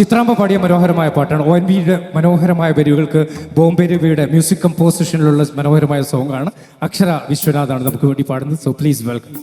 ചിത്രാമ്പ പാടിയ മനോഹരമായ പാട്ടാണ്. ഒ എൻ വിയുടെ മനോഹരമായ വരികൾക്ക് ബോംബെ രവിയുടെ മ്യൂസിക് കമ്പോസിഷനിലുള്ള മനോഹരമായ സോങ്ങാണ് അക്ഷര വിശ്വനാഥാണ് നമുക്ക് വേണ്ടി പാടുന്നത്. So please welcome